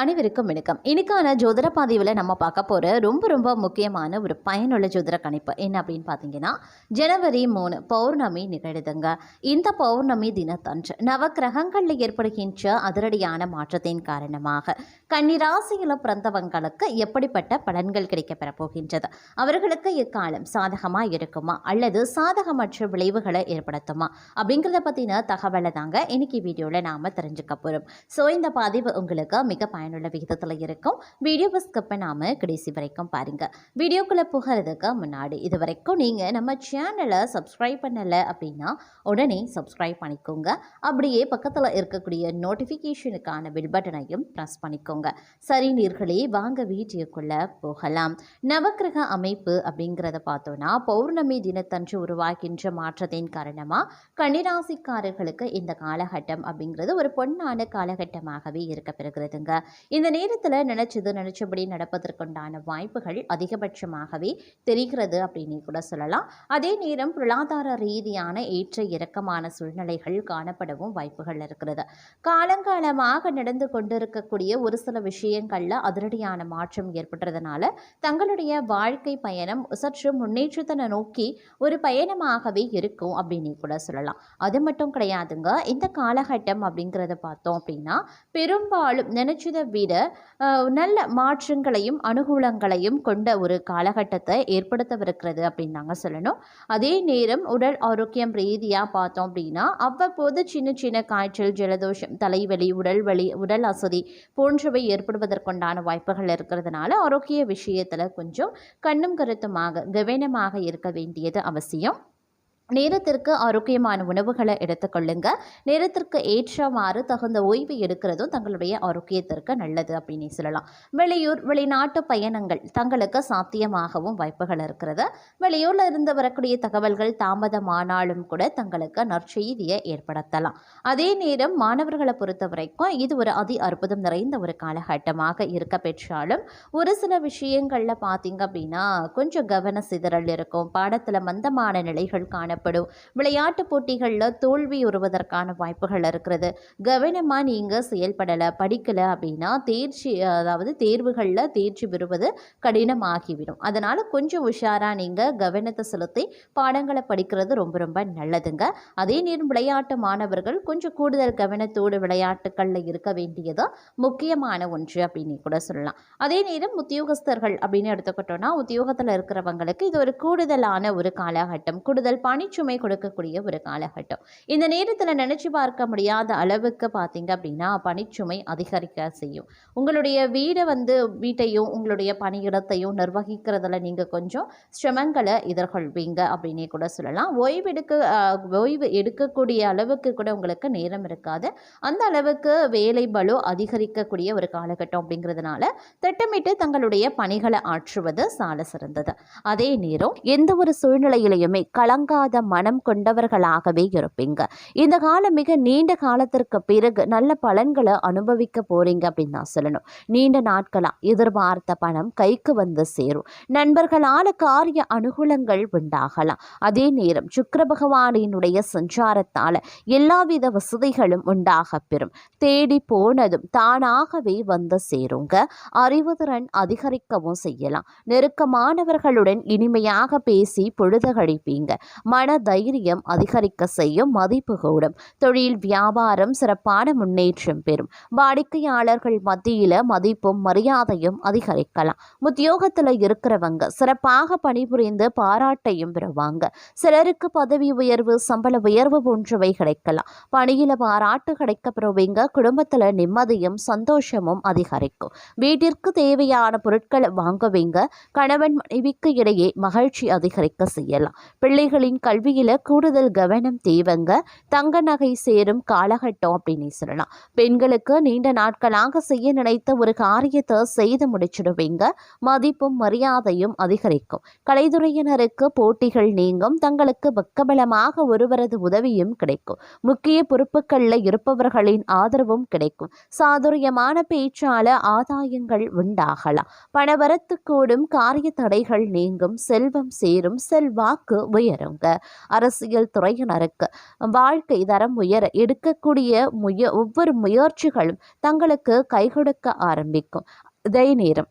அனைவருக்கும் வணக்கம். இன்னைக்கான ஜோதிட பதிவில் நம்ம பார்க்க போகிற ரொம்ப ரொம்ப முக்கியமான ஒரு பயனுள்ள ஜோதிட கணிப்பு என்ன அப்படின்னு பார்த்தீங்கன்னா ஜனவரி மூணு பௌர்ணமி நிகழுதுங்க. இந்த பௌர்ணமி தினத்தன்று நவக்கிரகங்களில் ஏற்படுகின்ற அதிரடியான மாற்றத்தின் காரணமாக கன்னிராசியில் பிறந்தவங்களுக்கு எப்படிப்பட்ட பலன்கள் கிடைக்கப்பெற போகின்றது? அவர்களுக்கு இக்காலம் சாதகமாக இருக்குமா? அல்லது சாதகமற்ற விளைவுகளை ஏற்படுத்துமா? அப்படிங்கிறத பற்றின தகவலை தாங்க இன்னைக்கு வீடியோவில் நாம் தெரிஞ்சுக்க போகிறோம் ஸோ இந்த பதிவு உங்களுக்கு மிக பயனுள்ள விகிதத்தில் இருக்கும். வீடியோவை ஸ்கிப் பண்ணாமல் கடைசி வரைக்கும் பாருங்கள் வீடியோக்குள்ளே புகிறதுக்கு முன்னாடி இது வரைக்கும் நீங்கள் நம்ம சேனலை சப்ஸ்கிரைப் பண்ணலை அப்படின்னா உடனே சப்ஸ்கிரைப் பண்ணிக்கோங்க. அப்படியே பக்கத்தில் இருக்கக்கூடிய நோட்டிஃபிகேஷனுக்கான பில் பட்டனையும் ப்ரெஸ் பண்ணிக்கோங்க. சரி நீர்களே வாங்க வீடியோக்குள்ளே போகலாம். நவக்கிரக அமைப்பு அப்படிங்கிறத பார்த்தோன்னா பௌர்ணமி தினத்தன்று உருவாகின்ற மாற்றத்தின் காரணமாக கன்னிராசிக்காரர்களுக்கு இந்த காலகட்டம் அப்படிங்கிறது ஒரு பொன்னான காலகட்டமாகவே இருக்க பெறுகிறதுங்க இந்த நேரத்தில் நினைச்சது நினைச்சபடி நடப்பதற்குண்டான வாய்ப்புகள் அதிகபட்சமாகவே தெரிகிறது அப்படின்னு கூட சொல்லலாம். அதே நேரம் பொருளாதார ரீதியான ஏற்ற இறக்கமான சூழ்நிலைகள் காணப்படவும் வாய்ப்புகள் இருக்கிறது. காலங்காலமாக நடந்து கொண்டிருக்கக்கூடிய ஒரு சில விஷயங்களில் அதிரடியான மாற்றம் ஏற்படுறதுனால தங்களுடைய வாழ்க்கை பயணம் சற்று முன்னேற்றத்தை நோக்கி ஒரு பயணமாகவே இருக்கும் அப்படின்னு கூட சொல்லலாம். அது மட்டும் கிடையாதுங்க. இந்த காலகட்டம் அப்படிங்கிறத பார்த்தோம் அப்படின்னா பெரும்பாலும் நினைச்சதை விட நல்ல மாற்றங்களையும் அனுகூலங்களையும் கொண்ட ஒரு காலகட்டத்தை ஏற்படுத்தவிருக்கிறது அப்படின்னு நாங்கள் சொல்லணும். அதே நேரம் உடல் ஆரோக்கியம் ரீதியாக பார்த்தோம் அப்படின்னா அவ்வப்போது சின்ன சின்ன காய்ச்சல் ஜலதோஷம் தலைவலி உடல் வலி உடல் அசதி போன்றவை ஏற்படுவதற்குண்டான வாய்ப்புகள் இருக்கிறதுனால ஆரோக்கிய விஷயத்தில் கொஞ்சம் கண்ணும் கருத்துமாக கவனமாக இருக்க வேண்டியது அவசியம். நேரத்திற்கு ஆரோக்கியமான உணவுகளை எடுத்துக்கொள்ளுங்க நேரத்திற்கு ஏற்றவாறு தகுந்த ஓய்வு எடுக்கிறதும் தங்களுடைய ஆரோக்கியத்திற்கு நல்லது அப்படின்னு சொல்லலாம். வெளியூர் வெளிநாட்டு பயணங்கள் தங்களுக்கு சாத்தியமாகவும் வாய்ப்புகள் இருக்கிறது. வெளியூரில் இருந்து வரக்கூடிய தகவல்கள் தாமதமானாலும் கூட தங்களுக்கு நற்செய்தியை ஏற்படுத்தலாம். அதே நேரம் மாணவர்களை பொறுத்த வரைக்கும் இது ஒரு அதி அற்புதம் நிறைந்த ஒரு காலகட்டமாக இருக்க பெற்றாலும் ஒரு சில விஷயங்களில் பார்த்தீங்க அப்படின்னா கொஞ்சம் கவன சிதறல் இருக்கும். பாடத்தில் மந்தமான நிலைகள் காணப்படும். விளையாட்டு போட்டிகளில் தோல்வி உறுவதற்கான வாய்ப்புகள் இருக்கிறது. கவனமாக நீங்கள் செயல்படலை படிக்கலை அப்படின்னா தேர்ச்சி அதாவது தேர்வுகளில் தேர்ச்சி பெறுவது கடினமாகிவிடும். அதனால் கொஞ்சம் உஷாராக நீங்கள் கவனத்தை செலுத்தி பாடங்களை படிக்கிறது ரொம்ப ரொம்ப நல்லதுங்க. அதே நேரம் விளையாட்டு மாணவர்கள் கொஞ்சம் கூடுதல் கவனத்தோடு விளையாட்டுகளில் இருக்க வேண்டியது முக்கியமான ஒன்று அப்படின்னு கூட சொல்லலாம். அதே நேரம் உத்தியோகஸ்தர்கள் அப்படின்னு எடுத்துக்கிட்டோம்னா உத்தியோகத்தில் இருக்கிறவங்களுக்கு இது ஒரு கூடுதலான ஒரு காலகட்டம். கூடுதல் பணிச்சுமை கொடுக்கக்கூடிய ஒரு காலகட்டம். இந்த நேரத்தில் நினச்சி பார்க்க முடியாத அளவுக்கு பார்த்தீங்க அப்படின்னா பணிச்சுமை அதிகரிக்க செய்யும். உங்களுடைய வீடை வந்து வீட்டையும் உங்களுடைய பணியிடத்தையும் நிர்வகிக்கிறதுல நீங்கள் கொஞ்சம் சிரமங்களை எதிர்கொள்வீங்க அப்படின்னே கூட சொல்லலாம். ஓய்வெடுக்க ஓய்வு எடுக்கக்கூடிய அளவுக்கு கூட உங்களுக்கு நேரம் இருக்காது. அந்த அளவுக்கு வேலை பலு அதிகரிக்கக்கூடிய ஒரு காலகட்டம் அப்படிங்கிறதுனால திட்டமிட்டு தங்களுடைய பணிகளை ஆற்றுவது சால சிறந்தது. அதே நேரம் எந்த ஒரு சூழ்நிலையிலையுமே கலங்காத மனம் கொண்டவர்களாகவே இருப்பீங்க. இந்த காலம் மிக நீண்ட காலத்திற்கு பிறகு நல்ல பலன்களை அனுபவிக்க போறீங்க அப்படின்னு நான் சொல்லணும். நீண்ட நாட்களா எதிர்பார்த்த பணம் கைக்கு வந்து சேரும். நண்பர்களால காரிய அனுகூலங்கள் உண்டாகலாம். அதே நேரம் சுக்கர பகவானினுடைய சஞ்சாரத்தால எல்லாவித வசதிகளும் உண்டாக பெறும். தேடி போனதும் தானாகவே வந்து சேருங்க. அறிவுதிறன் அதிகரிக்கவும் செய்யலாம். நெருக்கமானவர்களுடன் இனிமையாக பேசி பொழுது கழிப்பீங்க மன தைரியம் அதிகரிக்க செய்யும் மதிப்பு கூடும். தொழில் வியாபாரம் சிறப்பான முன்னேற்றம் பெறும். வாடிக்கையாளர்கள் மத்தியில மதிப்பும் மரியாதையும் அதிகரிக்கலாம். உத்தியோகத்துல இருக்கிறவங்க சிறப்பாக பணிபுரிந்து பாராட்டையும் பெறுவாங்க. சிலருக்கு பதவி உயர்வு சம்பள உயர்வு போன்றவை கிடைக்கலாம். பணியில பாராட்டு கிடைக்க பெறுவீங்க குடும்பத்துல நிம்மதியும் சந்தோஷமும் அதிகரிக்கும். வீட்டிற்கு தேவையான பொருட்களை வாங்குவீங்க. கணவன் மனைவிக்கு இடையே மகிழ்ச்சி அதிகரிக்க செய்யலாம். பிள்ளைகளின் கல்வியில கூடுதல் கவனம் தேவைங்க. தங்க நகை சேரும் காலகட்டம் அப்படின்னு சொல்லலாம். பெண்களுக்கு நீண்ட நாட்களாக செய்ய நினைத்த ஒரு காரியத்தை செய்து முடிச்சிடுவீங்க. மதிப்பும் மரியாதையும் அதிகரிக்கும். கலைத்துறையினருக்கு போட்டிகள் நீங்கும். தங்களுக்கு பக்கபலமாக ஒருவரது உதவியும் கிடைக்கும். முக்கிய பொறுப்புகளில் இருப்பவர்களின் ஆதரவும் கிடைக்கும். சாதுரியமான பேச்சால ஆதாயங்கள் உண்டாகலாம். பணவரத்து கூடும் காரிய தடைகள் நீங்கும். செல்வம் சேரும். செல்வாக்கு உயருங்க. அரசியல் துறையினருக்கு. வாழ்க்கை தரம் உயர எடுக்கக்கூடிய முய ஒவ்வொரு முயற்சிகளும் தங்களுக்கு கை கொடுக்க ஆரம்பிக்கும். இதே நேரம்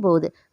போகுது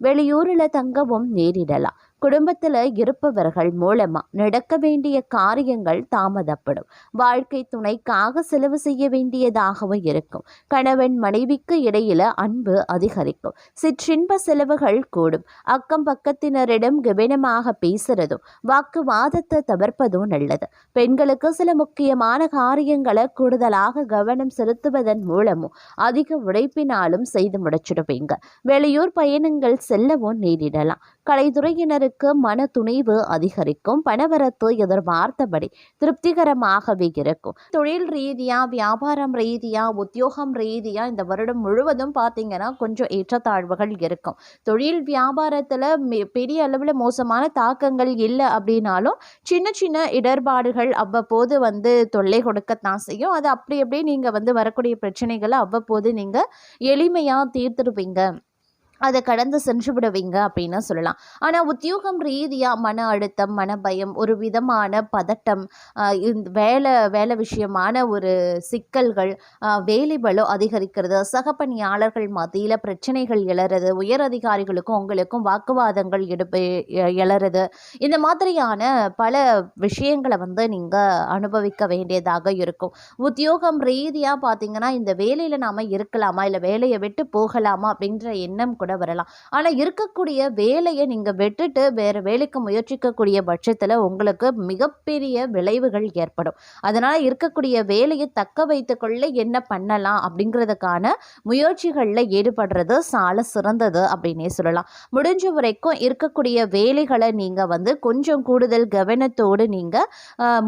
வெளியூரில் தங்கவும் நேரிடலாம். குடும்பத்தில் இருப்பவர்கள் மூலமா நடக்க வேண்டிய காரியங்கள் தாமதப்படும். வாழ்க்கை துணைக்காக செலவு செய்ய வேண்டியதாகவும் இருக்கும். கணவன் மனைவிக்கு இடையில அன்பு அதிகரிக்கும். சிற்றின்ப செலவுகள் கூடும். அக்கம் பக்கத்தினரிடம் கவனமாக பேசுறதும் வாக்குவாதத்தை தவிர்ப்பதும் நல்லது. பெண்களுக்கு சில முக்கியமான காரியங்களை கூடுதலாக கவனம் செலுத்துவதன் மூலமும் அதிக உழைப்பினாலும் செய்து முடிச்சிடுவீங்க. வெளியூர் பயணங்கள் செல்லவும் நேரிடலாம். கலைத்துறையினருக்கு மன துணிவு அதிகரிக்கும் பணவரத்து எதிர்பார்த்தபடி திருப்திகரமாகவே இருக்கும். தொழில் ரீதியா வியாபாரம் ரீதியா உத்தியோகம் ரீதியா இந்த வருடம் முழுவதும் பார்த்தீங்கன்னா கொஞ்சம் ஏற்றத்தாழ்வுகள் இருக்கும். தொழில் வியாபாரத்தில் பெரிய அளவில் மோசமான தாக்கங்கள் இல்லை அப்படின்னாலும் சின்ன சின்ன இடர்பாடுகள் அவ்வப்போது வந்து தொல்லை கொடுக்கத்தான் செய்யும். அது அப்படி அப்படியே நீங்கள் வந்து வரக்கூடிய பிரச்சனைகளை அவ்வப்போது நீங்கள் எளிமையாக தீர்த்துருவீங்க அதை கடந்து சென்று விடுவீங்க அப்படின்னு சொல்லலாம். ஆனால் உத்தியோகம் ரீதியாக மன அழுத்தம் மன பயம் ஒரு விதமான பதட்டம் இந்த வேலை வேலை விஷயமான ஒரு சிக்கல்கள் வேலை பளு அதிகரிக்கிறது சகப்பணியாளர்கள் மத்தியில் பிரச்சனைகள் எழறது உயர் அதிகாரிகளுக்கும் உங்களுக்கும் வாக்குவாதங்கள் எடுப்பு எழறது இந்த மாதிரியான பல விஷயங்களை வந்து நீங்கள் அனுபவிக்க வேண்டியதாக இருக்கும். உத்தியோகம் ரீதியாக பார்த்தீங்கன்னா இந்த வேலையில் நாம் இருக்கலாமா? இல்லை வேலையை விட்டு போகலாமா? அப்படின்ற எண்ணம் கூட வரலாம். ஆனால் இருக்கக்கூடிய வேலையை நீங்கள் விட்டுட்டு வேறு வேலைக்கு முயற்சிக்கக்கூடிய பட்சத்தில் உங்களுக்கு மிகப்பெரிய விளைவுகள் ஏற்படும். அதனால் இருக்கக்கூடிய வேலையை தக்க வைத்துக்கொள்ள என்ன பண்ணலாம் அப்படிங்கிறதுக்கான முயற்சிகளில் ஈடுபடுறது சால சிறந்தது அப்படின்னே சொல்லலாம். முடிஞ்ச வரைக்கும் இருக்கக்கூடிய வேலைகளை நீங்கள் வந்து கொஞ்சம் கூடுதல் கவனத்தோடு நீங்கள்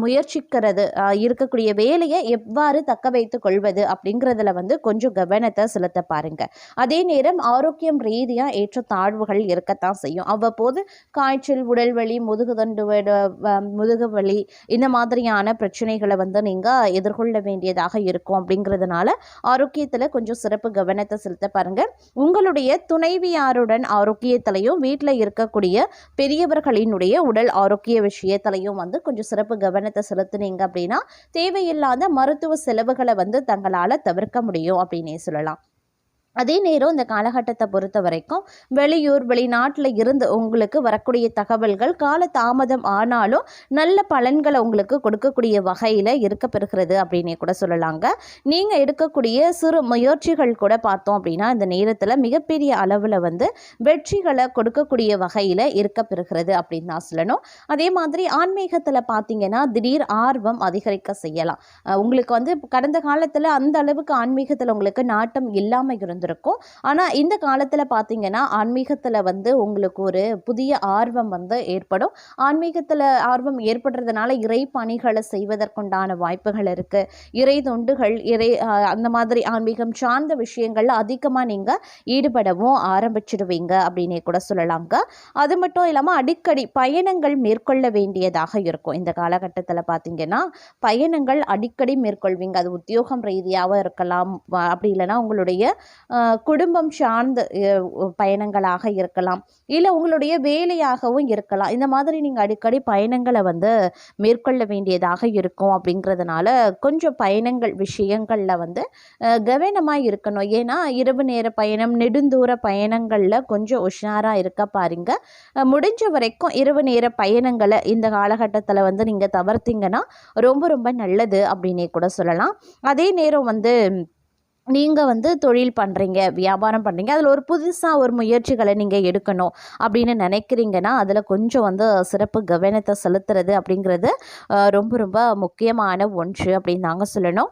முயற்சிக்கிறது ஆஹ் இருக்கக்கூடிய வேலையை எவ்வாறு தக்க வைத்துக் கொள்வது அப்படிங்கிறதுல வந்து கொஞ்சம் கவனத்தை செலுத்த பாருங்க. அதே நேரம் ஆரோக்கியம் ரீதியாக ஏற்ற தாழ்வுகள் இருக்கத்தான் செய்யும். அவ்வப்போது காய்ச்சல் உடல் வலி முதுகுதண்டு வ- முதுகு வலி இந்த மாதிரியான பிரச்சனைகளை வந்து நீங்கள் எதிர்கொள்ள வேண்டியதாக இருக்கும் அப்படிங்கிறதுனால ஆரோக்கியத்தில் கொஞ்சம் சிறப்பு கவனத்தை செலுத்த பாருங்கள் உங்களுடைய துணைவியாருடன் ஆரோக்கியத்திலையும் வீட்டில் இருக்கக்கூடிய பெரியவர்களினுடைய உடல் ஆரோக்கிய விஷயத்திலையும் வந்து கொஞ்சம் சிறப்பு கவனத்தை செலுத்துனீங்க அப்படின்னா தேவையில்லாத மருத்துவ செலவுகளை வந்து தங்களால் தவிர்க்க முடியும் அப்படின்னே சொல்லலாம். அதே நேரம் இந்த காலகட்டத்தை பொறுத்த வரைக்கும் வெளியூர் வெளிநாட்டில் இருந்து உங்களுக்கு வரக்கூடிய தகவல்கள் கால தாமதம் ஆனாலும் நல்ல பலன்களை உங்களுக்கு கொடுக்கக்கூடிய வகையில் இருக்க பெறுகிறது அப்படின்னே கூட சொல்லலாங்க. நீங்கள் எடுக்கக்கூடிய சிறு முயற்சிகள் கூட பார்த்தோம் அப்படின்னா இந்த நேரத்தில் மிகப்பெரிய அளவில் வந்து வெற்றிகளை கொடுக்கக்கூடிய வகையில் இருக்க பெறுகிறது அப்படின்னு தான் சொல்லணும். அதே மாதிரி ஆன்மீகத்தில் பார்த்தீங்கன்னா திடீர் ஆர்வம் அதிகரிக்க செய்யலாம். உங்களுக்கு வந்து கடந்த காலத்தில் அந்த அளவுக்கு ஆன்மீகத்தில் உங்களுக்கு நாட்டம் இல்லாமல் இருந்திருக்கும் ஆனால் இந்த காலத்தில் பார்த்தீங்கன்னா ஆன்மீகத்தில் வந்து உங்களுக்கு ஒரு புதிய ஆர்வம் வந்து ஏற்படும். ஆன்மீகத்தில் ஆர்வம் ஏற்படுறதுனால இறை பணிகளை செய்வதற்குண்டான வாய்ப்புகள் இருக்குது இறை தொண்டுகள் இறை அந்த மாதிரி ஆன்மீகம் சார்ந்த விஷயங்கள்ல அதிகமாக நீங்கள் ஈடுபடவும் ஆரம்பிச்சிடுவீங்க அப்படின்னே கூட சொல்லலாங்க அது மட்டும் இல்லாமல் அடிக்கடி பயணங்கள் மேற்கொள்ள வேண்டியதாக இருக்கும். இந்த காலகட்டத்தில் பார்த்தீங்கன்னா பயணங்கள் அடிக்கடி மேற்கொள்வீங்க. அது உத்தியோகம் ரீதியாக இருக்கலாம். அப்படி இல்லைன்னா உங்களுடைய குடும்பம் சார்ந்த பயணங்களாக இருக்கலாம். இல்லை உங்களுடைய வேலையாகவும் இருக்கலாம். இந்த மாதிரி நீங்கள் அடிக்கடி பயணங்களை வந்து மேற்கொள்ள வேண்டியதாக இருக்கும் அப்படிங்கிறதுனால கொஞ்சம் பயணங்கள் விஷயங்களில் வந்து கவனமாக இருக்கணும். ஏன்னா இரவு நேர பயணம் நெடுந்தூர பயணங்களில் கொஞ்சம் உஷாராக இருக்க பாருங்க. முடிஞ்ச வரைக்கும் இரவு நேர பயணங்களை இந்த காலகட்டத்தில் வந்து நீங்கள் தவிர்த்தீங்கன்னா ரொம்ப ரொம்ப நல்லது அப்படின்னே கூட சொல்லலாம். அதே நேரம் வந்து நீங்கள் வந்து தொழில் பண்ணுறீங்க வியாபாரம் பண்ணுறீங்க அதில் ஒரு புதுசாக ஒரு முயற்சிகளை நீங்கள் எடுக்கணும் அப்படின்னு நினைக்கிறீங்கன்னா அதில் கொஞ்சம் வந்து சிறப்பு கவனத்தை செலுத்துறது அப்படிங்கிறது ரொம்ப ரொம்ப முக்கியமான ஒன்று அப்படின்னு நாங்கள் சொல்லணும்.